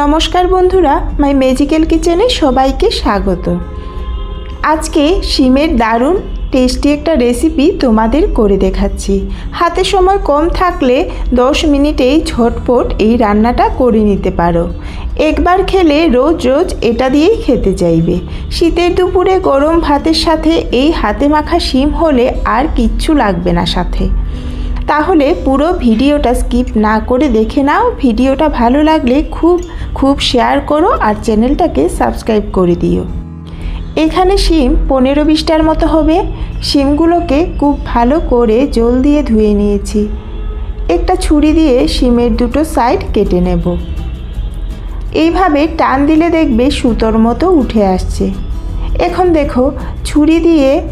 নমস্কার বন্ধুরা, মাই ম্যাজিক্যাল কিচেনে সবাইকে স্বাগত। আজকে শিমের দারুণ টেস্টি একটা রেসিপি তোমাদের করে দেখাচ্ছি। হাতে সময় কম থাকলে দশ মিনিটেই ঝটপট এই রান্নাটা করে নিতে পারো। একবার খেলে রোজ রোজ এটা দিয়েই খেতে চাইবে। শীতের দুপুরে গরম ভাতের সাথে এই হাতে মাখা শিম হলে আর কিচ্ছু লাগবে না সাথে। তাহলে পুরো ভিডিওটা স্কিপ না করে দেখে নাও, ভিডিওটা ভালো লাগলে খুব খুব শেয়ার করো আর চ্যানেলটাকে সাবস্ক্রাইব করে দিও। এখানে শিম পনেরো বিশটার মতো হবে। শিমগুলোকে খুব ভালো করে জল দিয়ে ধুয়ে নিয়েছি। একটা ছুরি দিয়ে শিমের দুটো সাইড কেটে নেব। এইভাবে টান দিলে দেখবে সুতোর মতো উঠে আসছে। এখন দেখো, ছুরি দিয়ে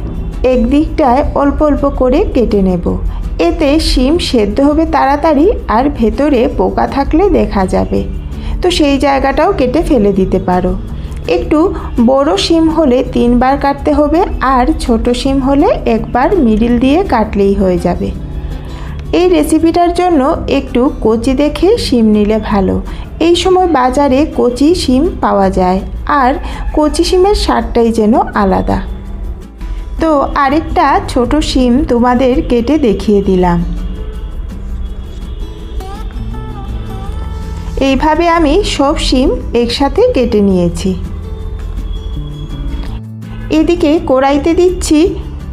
একদিকটায় অল্প অল্প করে কেটে নেব। এতে শিম সেদ্ধ হবে তাড়াতাড়ি আর ভেতরে পোকা থাকলে দেখা যাবে। তো সেই জায়গাটাও কেটে ফেলে দিতে পারো। একটু বড় শিম হলে তিনবার কাটতে হবে আর ছোট শিম হলে একবার মিডিল দিয়ে কাটলেই হয়ে যাবে। এই রেসিপিটার জন্য একটু কচি দেখে শিম নিলে ভালো। এই সময় বাজারে কচি শিম পাওয়া যায় আর কচি শিমের স্বাদটাই যেন আলাদা। তো আরেকটা ছোট শিম তোমাদের কেটে দেখিয়ে দিলাম। এইভাবে আমি সব শিম একসাথে কেটে নিয়েছি। এদিকে কড়াইতে দিচ্ছি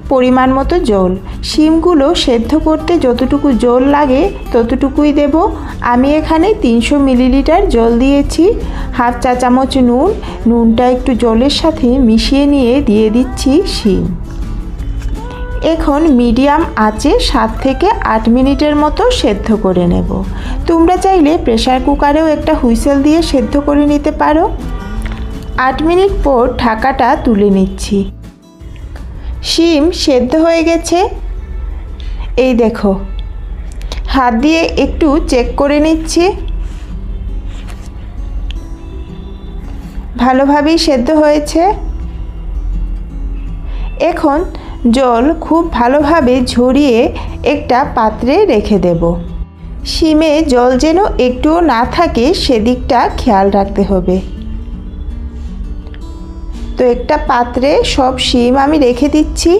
পরিমাণ মতো জল। শিমগুলো সেদ্ধ করতে যতটুকু জল লাগে ততটুকুই দেব। আমি এখানে তিনশো মিলিলিটার জল দিয়েছি। হাফ চা চামচ নুন। নুনটা একটু জলের সাথে মিশিয়ে নিয়ে দিয়ে দিচ্ছি শিম। এখন মিডিয়াম আঁচে সাত থেকে আট মিনিটের মতো সেদ্ধ করে নেব। তোমরা চাইলে প্রেশার কুকারেও একটা হুইসেল দিয়ে সেদ্ধ করে নিতে পারো। আট মিনিট পর ঢাকাটা তুলে নিচ্ছি। শিম সেদ্ধ হয়ে গেছে। এই দেখো, হাত দিয়ে একটু চেক করে নিচ্ছি। ভালোভাবেই সেদ্ধ হয়েছে। এখন জল খুব ভালোভাবে ঝরিয়ে একটা পাত্রে রেখে দেব। শিমে জল যেন একটুও না থাকে, সেদিকটা খেয়াল রাখতে হবে। তো একটা পাত্রে সব শিম আমি রেখে দিচ্ছি।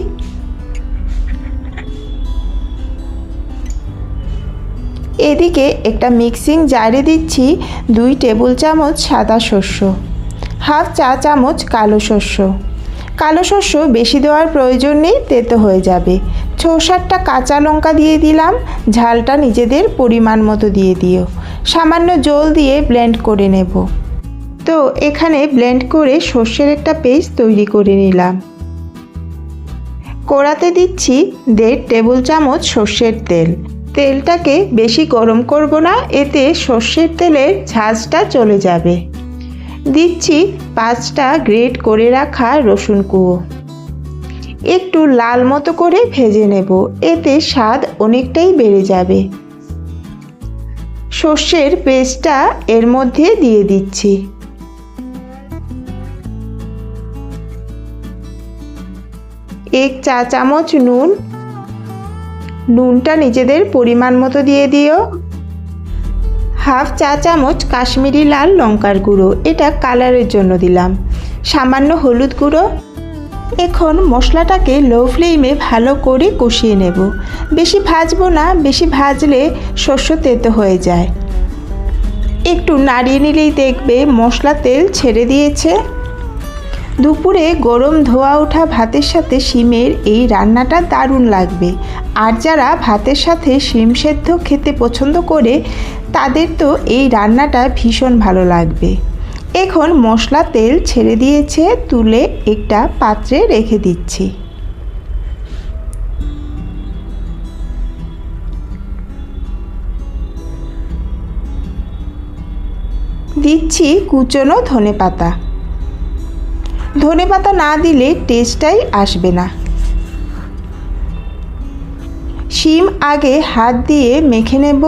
এদিকে একটা মিক্সিং জারে দিচ্ছি দুই টেবিল চামচ সাদা শস্য, হাফ চা চামচ কালো শস্য। কালো শস্য বেশি দেওয়ার প্রয়োজন নেই, তেতো হয়ে যাবে। ছ সাতটা কাঁচা লঙ্কা দিয়ে দিলাম, ঝালটা নিজেদের পরিমাণ মতো দিয়ে দিও। সামান্য জল দিয়ে ব্লেন্ড করে নেব। তো এখানে ব্লেন্ড করে সর্ষের একটা পেস্ট তৈরি করে নিলাম। কড়াতে দিচ্ছি দেড় টেবিল চামচ সর্ষের তেল। তেলটাকে বেশি গরম করব না, এতে সর্ষের তেলের ঝাঁজটা চলে যাবে। দিচ্ছি পাঁচটা গ্রেট করে রাখা রসুন কুয়ো। একটু লাল মতো করে ভেজে নেব, এতে স্বাদ অনেকটাই বেড়ে যাবে। সর্ষের পেস্টটা এর মধ্যে দিয়ে দিচ্ছি। এক চা চামচ নুন। নুনটা নিজেদের পরিমাণ মতো দিয়ে দিও। হাফ চা চামচ কাশ্মীরি লাল লঙ্কার গুঁড়ো, এটা কালারের জন্য দিলাম। সামান্য হলুদ গুঁড়ো। এখন মশলাটাকে লো ফ্লেমে ভালো করে কষিয়ে নেব। বেশি ভাজবো না, বেশি ভাজলে শস্য তেতো হয়ে যায়। একটু নাড়িয়ে নিলেই দেখবে মশলা তেল ছেড়ে দিয়েছে। দুপুরে গরম ধোয়া ওঠা ভাতের সাথে শিমের এই রান্নাটা দারুণ লাগবে। আর যারা ভাতের সাথে শিম সেদ্ধ খেতে পছন্দ করে, তাদের তো এই রান্নাটা ভীষণ ভালো লাগবে। এখন মশলা তেল ছেড়ে দিয়েছে, তুলে একটা পাত্রে রেখে দিচ্ছি। দিচ্ছি কুচনো ধনে পাতা ধনে পাতা না দিলে টেস্টটাই আসবে না। শিম আগে হাত দিয়ে মেখে নেব।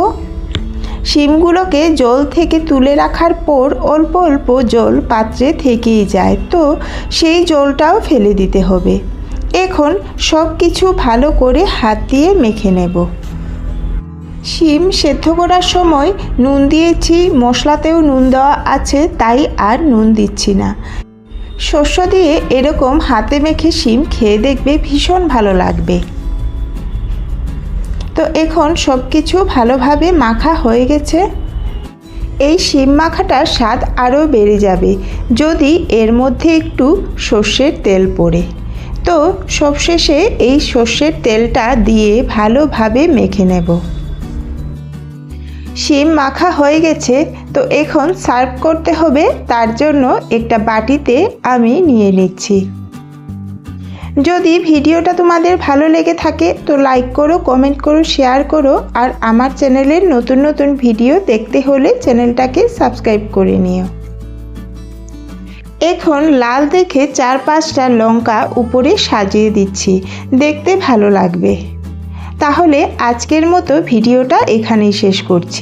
শিমগুলোকে জল থেকে তুলে রাখার পর অল্প অল্প জল পাত্রে থেকেই যায়, তো সেই জলটাও ফেলে দিতে হবে। এখন সব কিছু ভালো করে হাত দিয়ে মেখে নেব। শিম সেদ্ধ করার সময় নুন দিয়েছি, মশলাতেও নুন দেওয়া আছে, তাই আর নুন দিচ্ছি না। শস্য দিয়ে এরকম হাতে মেখে শিম খেয়ে দেখবে ভীষণ ভালো লাগবে। তো এখন সব কিছু ভালোভাবে মাখা হয়ে গেছে। এই শিম মাখাটার স্বাদ আরও বেড়ে যাবে, যদি এর মধ্যে একটু সর্ষের তেল পড়ে। তো সবশেষে এই সর্ষের তেলটা দিয়ে ভালোভাবে মেখে নেব। শিম মাখা হয়ে গেছে, তো এখন সার্ভ করতে হবে, তার জন্য একটা বাটিতে আমি নিয়ে নিচ্ছি। যদি ভিডিওটা তোমাদের ভালো লেগে থাকে, তো লাইক করো, কমেন্ট করো, শেয়ার করো, আর আমার চ্যানেলের নতুন নতুন ভিডিও দেখতে হলে চ্যানেলটাকে সাবস্ক্রাইব করে নিও। এখন লাল দেখে চার পাঁচটা লঙ্কা উপরে সাজিয়ে দিচ্ছি, দেখতে ভালো লাগবে। তাহলে আজকের মতো ভিডিওটা এখানেই শেষ করছি।